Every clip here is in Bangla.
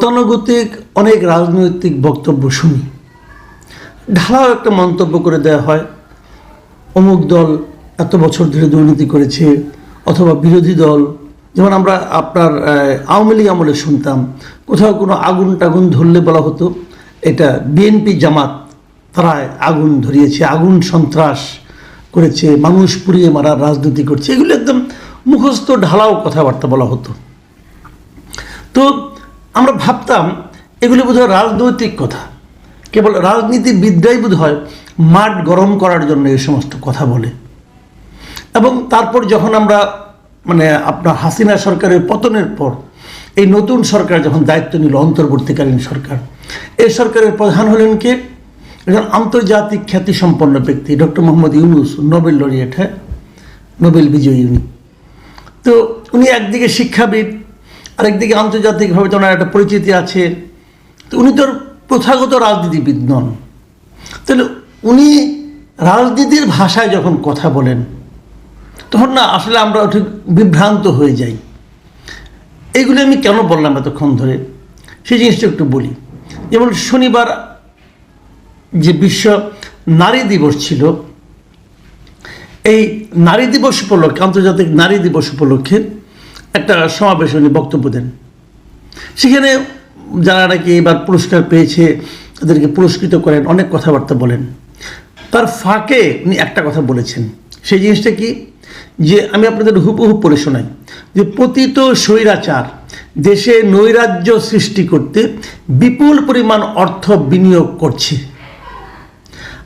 গতানুগতিক, অনেক রাজনৈতিক বক্তব্য শুনি। ঢালাও একটা মন্তব্য করে দেওয়া হয়, অমুক দল এত বছর ধরে দুর্নীতি করেছে অথবা বিরোধী দল, যেমন আমরা আপনার আওয়ামী লীগ আমলে শুনতাম, কোথাও কোনো আগুন টাগুন ধরলে বলা হতো, এটা বিএনপি জামাত তারা আগুন ধরিয়েছে, আগুন সন্ত্রাস করেছে, মানুষ পুড়িয়ে মারার রাজনীতি করছে, এগুলো একদম মুখস্থ ঢালাও কথাবার্তা বলা হতো। তো আমরা ভাবতাম, এগুলি বোধহয় রাজনৈতিক কথা। কেবল রাজনীতিবিদরাই বোধ হয় মাঠ গরম করার জন্য এই সমস্ত কথা বলে। এবং তারপর যখন আমরা মানে আপনার হাসিনা সরকারের পতনের পর, এই নতুন সরকার যখন দায়িত্ব নিল, অন্তর্বর্তীকালীন সরকার এই সরকারের প্রধান হলেন কে? একজন আন্তর্জাতিক খ্যাতিসম্পন্ন ব্যক্তি, doctor Mohammad Yunus, Nobel laureate হ্যাঁ? নোবেল বিজয়ী উনি। তো উনি একদিকে শিক্ষাবিদ আরেকদিকে আন্তর্জাতিকভাবে তো ওনার একটা পরিচিতি আছে। তো উনি তো প্রথাগত রাজনীতিবিদ নন। তাহলে উনি রাজনীতির ভাষায় যখন কথা বলেন, তখন না, আসলে আমরা ঠিক বিভ্রান্ত হয়ে যাই। এইগুলি আমি কেন বললাম এতক্ষণ ধরে? সেই জিনিসটা একটু বলি। যেমন শনিবার যে বিশ্ব নারী দিবস ছিল, এই নারী দিবস উপলক্ষে, আন্তর্জাতিক নারী দিবস উপলক্ষে একটা সমাবেশে উনি বক্তব্য দেন। সেখানে যারা নাকি এবার পুরস্কার পেয়েছে, তাদেরকে পুরস্কৃত করেন, অনেক কথাবার্তা বলেন। তার ফাঁকে উনি একটা কথা বলেছেন। সেই জিনিসটা কি? যে আমি আপনাদের হুবহু পড়ে শোনাই, যে পতিত স্বৈরাচার দেশে নৈরাজ্য সৃষ্টি করতে বিপুল পরিমাণ অর্থ বিনিয়োগ করছে।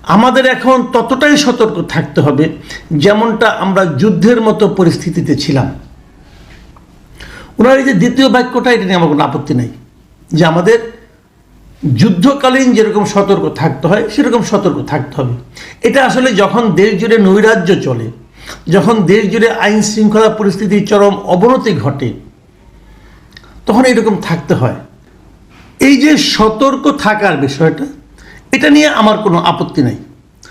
আমাদের এখন ততটাই সতর্ক থাকতে হবে, যেমনটা আমরা যুদ্ধের মতো পরিস্থিতিতে ছিলাম। ওনার এই যে দ্বিতীয় বাক্যটা, এটা নিয়ে আমার কোনো আপত্তি নাই। যে আমাদের যুদ্ধকালীন যেরকম সতর্ক থাকতে হয়, সেরকম সতর্ক থাকতে হবে। এটা আসলে যখন দেশ জুড়ে নৈরাজ্য চলে, যখন দেশ জুড়ে আইন শৃঙ্খলা পরিস্থিতির চরম অবনতি ঘটে, তখন এরকম থাকতে হয়। এই যে সতর্ক থাকার বিষয়টা, এটা নিয়ে আমার কোনো আপত্তি নাই।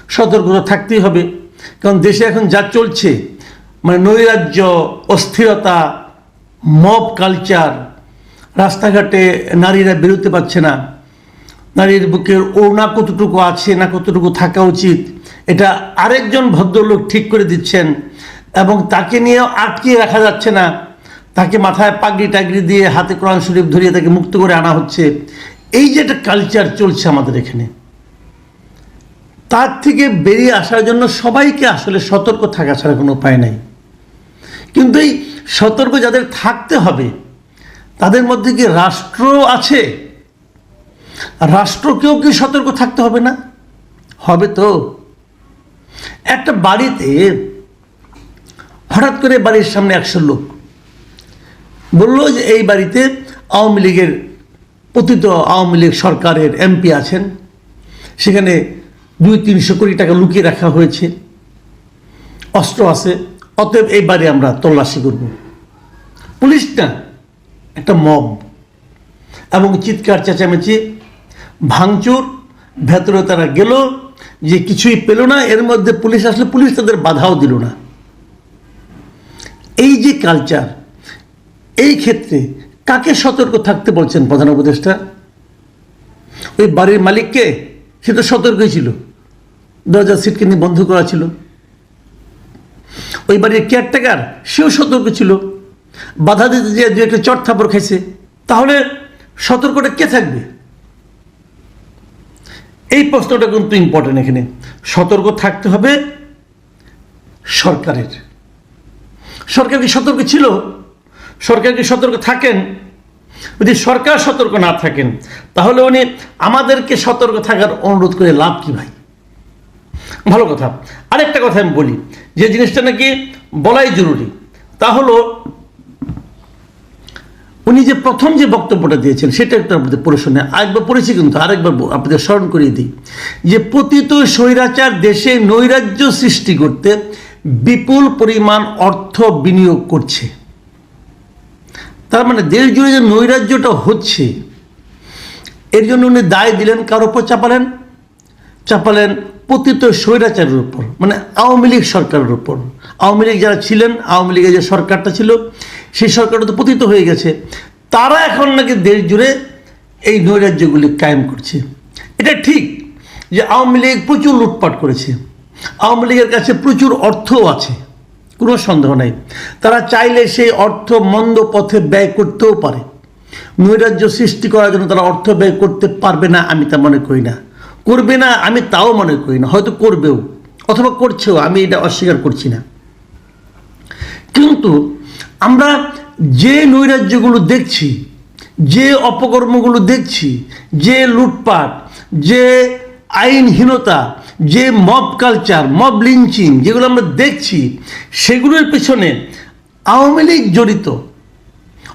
সতর্কতা থাকতেই হবে। কারণ দেশে এখন যা চলছে মানে নৈরাজ্য, অস্থিরতা মব কালচার রাস্তাঘাটে নারীরা বেরোতে পারছে না। নারীর বুকের ওড়না কতটুকু আছে, না কতটুকু থাকা উচিত, এটা আরেকজন ভদ্রলোক ঠিক করে দিচ্ছেন এবং তাকে নিয়েও আটকিয়ে রাখা যাচ্ছে না। তাকে মাথায় পাগড়ি টাগড়ি দিয়ে হাতে কোরআন শরীফ ধরিয়ে তাকে মুক্ত করে আনা হচ্ছে। এই যে একটা কালচার চলছে আমাদের এখানে। তার থেকে বেরিয়ে আসার জন্য সবাইকে আসলে সতর্ক থাকা ছাড়া কোনো উপায় নাই। কিন্তু এই সতর্ক যাদের থাকতে হবে, তাদের মধ্যে কি রাষ্ট্র আছে? রাষ্ট্রকেও কি সতর্ক থাকতে হবে না? হবে তো। একটা বাড়িতে হঠাৎ করে বাড়ির সামনে একশো লোক বলল যে এই বাড়িতে আওয়ামী লীগের পতিত আওয়ামী লীগ সরকারের এমপি আছেন। সেখানে দুই তিনশো কোটি টাকা লুকিয়ে রাখা হয়েছে। অস্ত্র আছে। অতএব এই বাড়ি আমরা তল্লাশি করব। পুলিশ না একটা মব এবং চিৎকার, চেঁচামেচি, ভাঙচুর, ভেতরে তারা গেল যে কিছুই পেল না, এর মধ্যে পুলিশ আসলে পুলিশ তাদের বাধাও দিল না। এই যে কালচার এই ক্ষেত্রে কাকে সতর্ক থাকতে বলছেন প্রধান উপদেষ্টা? ওই বাড়ির মালিককে সে তো সতর্কই ছিল। দরজা সিটকে বন্ধ করা ছিল। ওই বাড়ির কেয়ারটেকার সেও সতর্ক ছিল। বাধা দিতে যে দু একটা চট থাপড় খাইছে, তাহলে সতর্কটা কে থাকবে? এই প্রশ্নটা কিন্তু ইম্পর্টেন্ট এখানে। সতর্ক থাকতে হবে সরকারের। সরকার কি সতর্ক ছিল? সরকার কি সতর্ক থাকেন? যদি সরকার সতর্ক না থাকেন, তাহলে উনি আমাদেরকে সতর্ক থাকার অনুরোধ করে লাভ কি ভাই? ভালো কথা। আরেকটা কথা আমি বলি যে জিনিসটা নাকি বলাই জরুরি, তা হলো উনি যে প্রথম যে বক্তব্যটা দিয়েছেন, সেটা একটু আপনাদের পড়ে শুনে, আরেকবার পড়েছি কিন্তু আরেকবার আপনাদের স্মরণ করিয়ে দিই, যে পতিত স্বৈরাচার দেশে নৈরাজ্য সৃষ্টি করতে বিপুল পরিমাণ অর্থ বিনিয়োগ করছে। তার মানে দেশ জুড়ে যে নৈরাজ্যটা হচ্ছে, এর জন্য উনি দায় দিলেন, কার উপর চাপালেন? চাপালেন পতিত স্বৈরাচারের উপর মানে আওয়ামী লীগ সরকারের উপর। আওয়ামী লীগ যারা ছিলেন, আওয়ামী লীগের যে সরকারটা ছিল, সেই সরকারটা তো পতিত হয়ে গেছে। তারা এখন নাকি দেশ জুড়ে এই নৈরাজ্যগুলি কায়েম করছে। এটা ঠিক যে আওয়ামী লীগ প্রচুর লুটপাট করেছে। আওয়ামী লীগের কাছে প্রচুর অর্থও আছে, কোনো সন্দেহ নাই। তারা চাইলে সেই অর্থ মন্দ পথে ব্যয় করতেও পারে। নৈরাজ্য সৃষ্টি করার জন্য তারা অর্থ ব্যয় করতে পারবে না, আমি তা মনে করি না। করবে না, আমি তাও মনে করি না। হয়তো করবেও, অথবা করছেও, আমি এটা অস্বীকার করছি না। কিন্তু আমরা যে নৈরাজ্যগুলো দেখছি, যে অপকর্মগুলো দেখছি, যে লুটপাট, যে আইনহীনতা, যে মব কালচার মব লিঞ্চিং যেগুলো আমরা দেখছি, সেগুলোর পেছনে আওয়ামী লীগ জড়িত,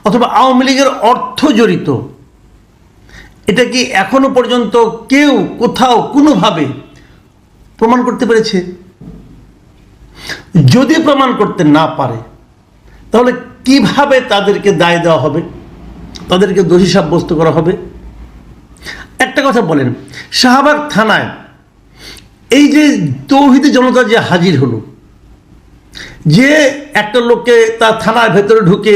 অথবা আওয়ামী লীগের অর্থ জড়িত এটা কি এখনও পর্যন্ত কেউ কোথাও কোনোভাবে প্রমাণ করতে পেরেছে? যদি প্রমাণ করতে না পারে, তাহলে কীভাবে তাদেরকে দায় দেওয়া হবে? তাদেরকে দোষী সাব্যস্ত করা হবে? একটা কথা বলেন, শাহবাগ থানায় এই যে তৌহিদি জনতা যে হাজির হলো, যে একটা লোককে তার থানার ভেতরে ঢুকে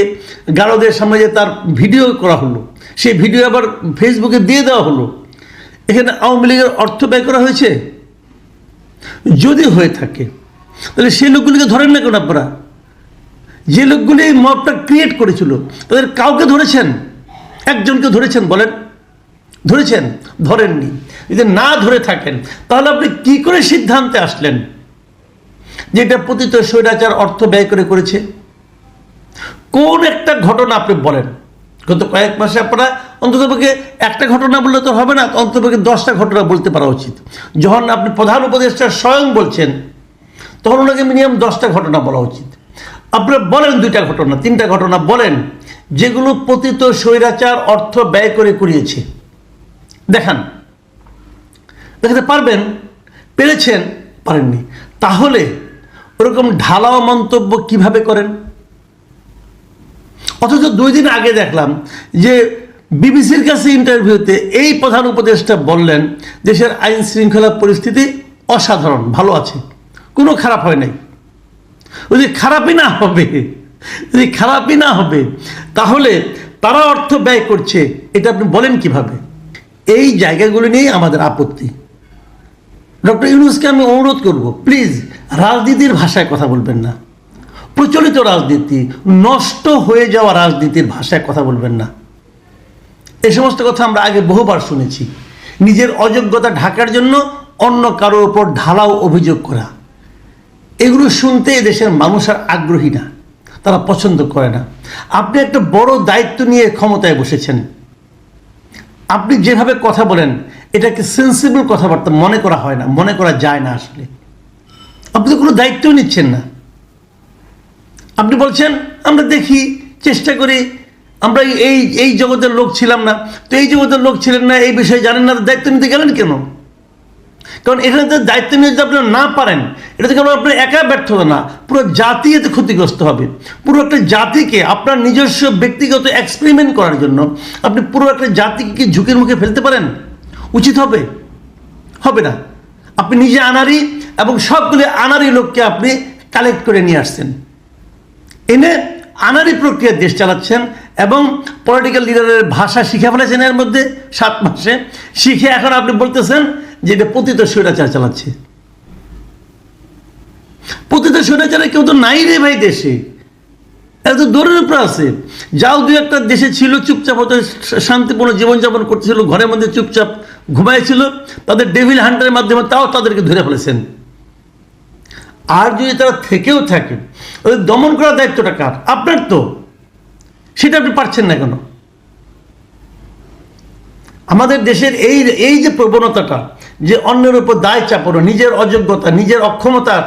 গারদের সামনে যে তার ভিডিও করা হলো সেই ভিডিও আবার ফেসবুকে দিয়ে দেওয়া হলো। এখানে আওয়ামী লীগের অর্থ ব্যয় করা হয়েছে? যদি হয়ে থাকে, তাহলে সেই লোকগুলিকে ধরেন না কেন আপনারা? যে লোকগুলি এই মবটা ক্রিয়েট করেছিল, তাদের কাউকে ধরেছেন? একজনকে ধরেছেন বলেন। ধরেছেন? ধরেননি। যদি না ধরে থাকেন, তাহলে আপনি কি করে সিদ্ধান্তে আসলেন যে এটা পতিত স্বৈরাচার অর্থ ব্যয় করে করেছে? কোন একটা ঘটনা আপনি বলেন। গত কয়েক মাসে আপনারা অন্ততপক্ষে একটা ঘটনা বললে তো হবে না অন্ততপক্ষে দশটা ঘটনা বলতে পারা উচিত। যখন আপনি প্রধান উপদেষ্টা স্বয়ং বলছেন, তখন ওনাকে মিনিমাম দশটা ঘটনা বলা উচিত। আপনারা বলেন দুইটা ঘটনা, তিনটা ঘটনা বলেন, যেগুলো পতিত স্বৈরাচার, অর্থ ব্যয় করে করিয়েছে দেখান। দেখাতে পারবেন, পেরেছেন, পারেননি। তাহলে ওরকম ঢালাও মন্তব্য কীভাবে করেন? অথচ দুই দিন আগে দেখলাম যে বিবিসির কাছে ইন্টারভিউতে এই প্রধান উপদেষ্টা বললেন, দেশের আইন শৃঙ্খলা পরিস্থিতি অসাধারণ, ভালো আছে। কোনো খারাপ হয় নাই। যদি খারাপই না হবে, যদি খারাপই না হবে, তাহলে তারা অর্থ ব্যয় করছে, এটা আপনি বলেন কীভাবে? এই জায়গাগুলো নিয়েই আমাদের আপত্তি। ডক্টর ইউনুসকে আমি অনুরোধ করব, প্লিজ রাজনীতির ভাষায় কথা বলবেন না। প্রচলিত রাজনীতি, নষ্ট হয়ে যাওয়া রাজনীতির ভাষায় কথা বলবেন না। এ সমস্ত কথা আমরা আগে বহুবার শুনেছি। নিজের অযোগ্যতা ঢাকার জন্য অন্য কারোর ওপর ঢালাও অভিযোগ করা। এগুলো শুনতে দেশের মানুষ আর আগ্রহী না, তারা পছন্দ করে না। আপনি একটা বড় দায়িত্ব নিয়ে ক্ষমতায় বসেছেন। আপনি যেভাবে কথা বলেন, এটাকে সেন্সিবল কথাবার্তা মনে করা হয় না, মনে করা যায় না আসলে। আপনি তো কোনো দায়িত্ব নিচ্ছেন না। আপনি বলছেন, আমরা দেখি, চেষ্টা করি আমরা এই এই জগতের লোক ছিলাম না। তো এই জগতের লোক ছিলেন না, এই বিষয়ে জানেন না, দায়িত্ব নিতে গেলেন কেন? কারণ এখানে তো দায়িত্ব নিয়ে যদি আপনারা না পারেন, এটা তো আপনার একা ব্যর্থতা না, পুরো জাতি এতে ক্ষতিগ্রস্ত হবে। পুরো একটা জাতিকে, আপনার নিজস্ব ব্যক্তিগত এক্সপেরিমেন্ট করার জন্য, আপনি পুরো একটা জাতিকে কি ঝুঁকির মুখে ফেলতে পারেন? উচিত হবে? হবে না। আপনি নিজে আনারি এবং সবগুলো আনারি লোককে আপনি কালেক্ট করে নিয়ে আসছেন। এনে আনারি প্রক্রিয়া দেশ চালাচ্ছেন এবং পলিটিক্যাল লিডারের ভাষা শিখে ফেলেছেন এর মধ্যে সাত মাসে। শিখে এখন আপনি বলতেছেন যে এটা পতিত স্বৈরাচার চালাচ্ছে। পতিত স্বৈরাচারে কেউ তো নাই রে ভাই দেশে। এত দৌড়ের উপরে আছে। যাও দু একটা দেশে ছিল, চুপচাপ হতো শান্তিপূর্ণ জীবনযাপন করতেছিল, ঘরের মধ্যে চুপচাপ ঘুমাইছিল, তাদের ডেভিল হান্টারের মাধ্যমে তাও তাদেরকে ধরে ফেলেছেন। আর যদি তারা থেকেও থাকে, ওদের দমন করার দায়িত্বটা কার? আপনার তো। সেটা আপনি পারছেন না কেন? আমাদের দেশের এই এই যে প্রবণতাটা, যে অন্যের উপর দায় চাপানো, নিজের অযোগ্যতা, নিজের অক্ষমতার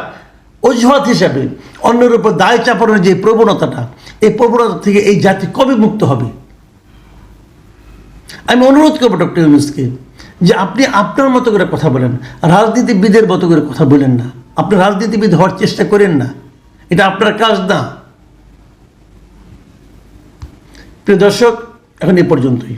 অজুহাত হিসাবে অন্যের উপর দায় চাপানোর যে প্রবণতাটা, এই প্রবণতা থেকে এই জাতি কবে মুক্ত হবে? আমি অনুরোধ করব ডক্টর ইউনুসকে যে আপনি আপনার মতো করে কথা বলেন, রাজনীতিবিদের মতো করে কথা বলেন না। আপনি রাজনীতিবিদ হওয়ার চেষ্টা করেন না। এটা আপনার কাজ না। প্রিয় দর্শক, এখন এ পর্যন্তই।